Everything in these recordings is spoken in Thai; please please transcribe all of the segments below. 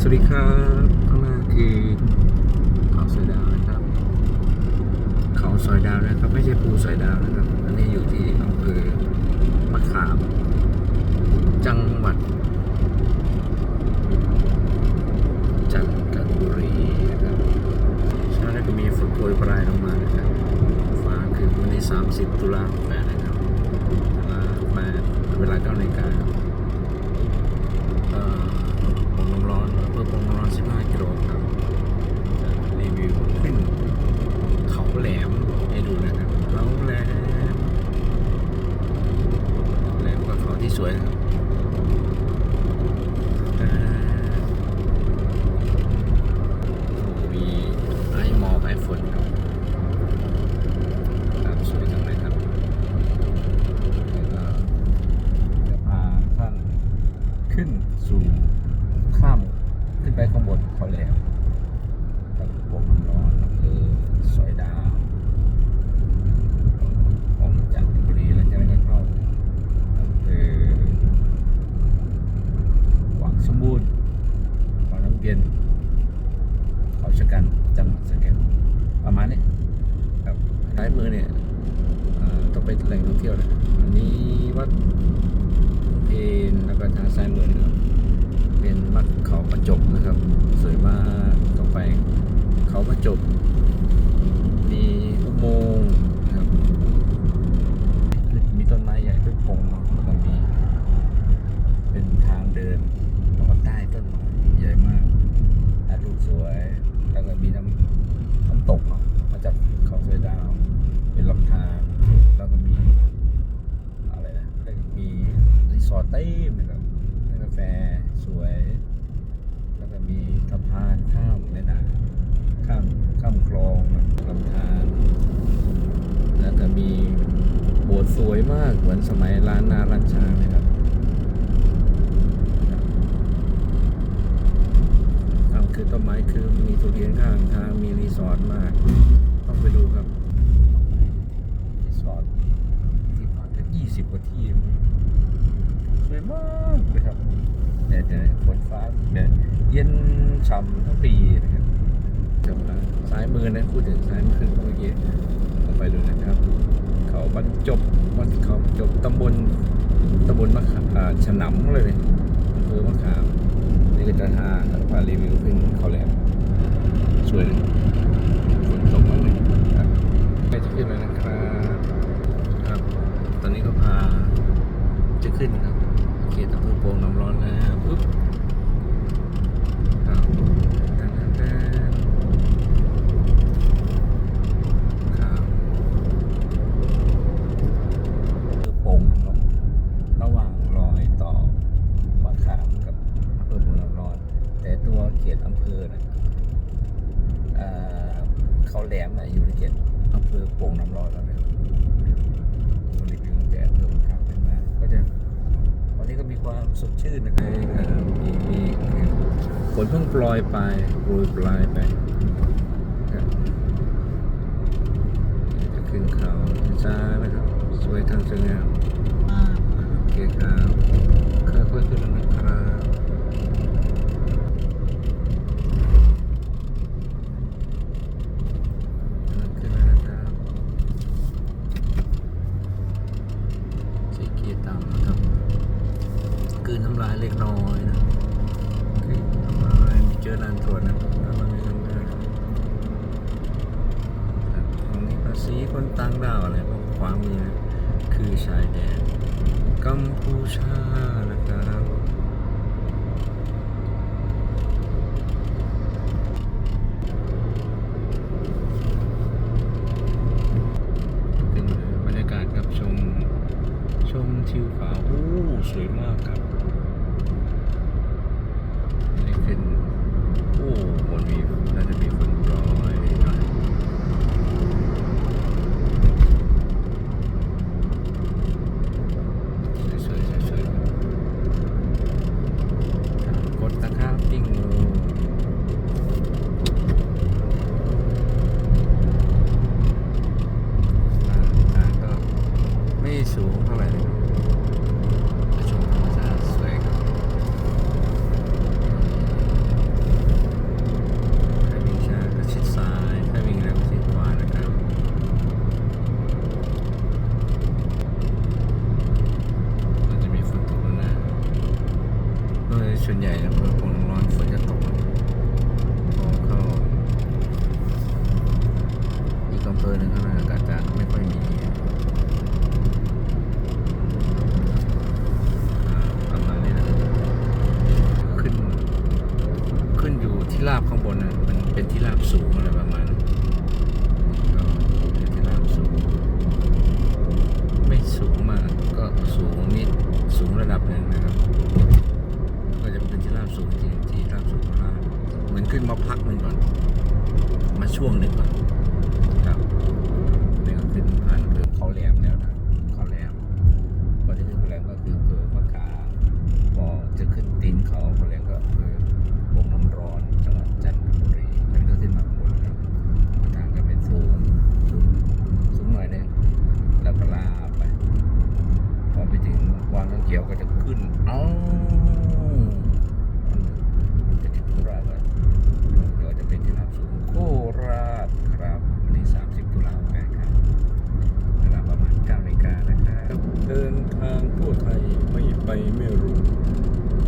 สวัสดีครับข้างหน้าคือเขาสอยดาวนะครับ เขาสอยดาวนะครับ ไม่ใช่ภูสอยดาวนะครับ อันนี้อยู่ที่อำเภอมะขาม จังหวัด จันทบุรีนะครับเช้านี้ก็มีฝนโปรยปลายลงมานะครับฟ้าคือวันที่30 ตุลาคมนะครับเวลา8เวลา9นาฬิกาครับ เอ่อปงน้ำร้อนเพื่อปงน้ำร้อน 15 กิโลครับจะรีวิวขึ้นเขาแหลมให้ดูนะครับเขาแหลมแหลมก็เขาที่สวยนะครับเอ่อมีไอ้หมอกไอ้ฝนครับครับสวยจังเลยครับแล้วก็จะพาท่าน ขึ้นสู่ข้ามขึ้นไปข้างบนเขาแหลมตะบงน้ำร้อนอำเภอสอยดาวของจันทบุรีแล้วจะได้เข้าอำเภอหวังสมบูรณ์วังน้ำเย็นเขาชะกันจังหวัดสระแก้วประมาณนี้ครับท้ายมือเนี่ยเอ่อต้องไปแหล่งท่องเที่ยวนะอันนี้วัด เพนแล้วก็ทางซ้ายมือนะครับเป็นวัดเขาประจบนะครับ สวยมากต่อไป เขาประ จบ มีอุโมงค์นะครับ มีต้นไม้ใหญ่ต้นพงเนาะแล้วก็มีเป็นทางเดินแล้วก็ใต้ต้นไม้ใหญ่มากถ่ายรูปสวย แล้วก็มีน้ำน้ำตกมาจากเขาสวยดาว เป็นลำธารแล้วก็มีอะไรนะมีรีสอร์ทเต็มเลยครับร้านกาแฟสวย แล้วก็มีสะพานข้ามแม่น้ำข้ามข้ามคลองลำธารแล้วก็มีโบสถ์สวยมากเหมือนสมัยร้านนาร้านชาเลยครับข้างคือต้นไม้คือมีทุเรียนข้างทางมีรีสอร์ทมาก ต้องไปดูครับรีสอร์ทที่พักก็ยี่สิบกว่าที่สวยมากเลยครับแต่แต่ฝนฟ้าเนี่ ยเย็นฉ่ำทั้งปีนะครับจบแล้วซ้ายมือนะพูดถึงซ้ายมือเมื่อกี้ลองไปดูนะครับ เขาบรรจบวันเขาบรรจบตำบลตำบลมะขามฉนำเลยอำเภอมะขามนี่ก็จะหาพารีวิวขึ้นเขาแหลมสวยเลยฝนตกมากเลยครับใกล้จะขึ้นแล้วนะครับครับ ตอนนี้ก็พาจะขึ้นครับเขตอำเภอโป่งน้ำร้อนแล้วปุ๊บครับแทนแทนครับอำ เภอป่งเนอะระหว่างรอยต่อมะขามกับอำปงน้ำร้อนแต่ตัวเขตอำเภอนะเอ่อเขาแหลมอยู่ในเขตอำเภอโป่งน้ำร้อนแล้วนะครับบริวิวตั้งแต่เริ่มทางขึ้นมา ก็จะวันนี้ก็มีความสดชื่นนะครับมีมี นเพิ่งโปรยไปโปรยปลายไปจะขึ้นเขาช้านะครับ สวยทางสวยงามโอเคครับค่อยๆขึ้นแล้วนะครับขึ้นแล้วนะครับสีเกียร์ต่ำนะครับกลืนน้ำลายเล็กน้อยนะกลืนน้ำลายมีเจ อลานตรวจนะครับน้ำลายไม่ทำได้ครับตรงนี้ภาษีคนต่างดาวอะไรพวกขวามือนะคือชายแดนกัมพูชานะครับบรรยากาศครับชมชมทิวเขาโอ้สวยมากครับ ส่วนใหญ่นะเมือคพงน้อนฝนจะตก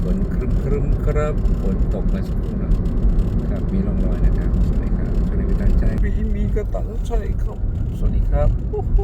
ฝนครึ้มครึ้มครับฝนตกมาสักครู่นะครับ มีร่องรอยนะครับ สวัสดีครับคาริบิตันใจมีมีกระตังใช่ครับ สวัสดีครับโอ้โห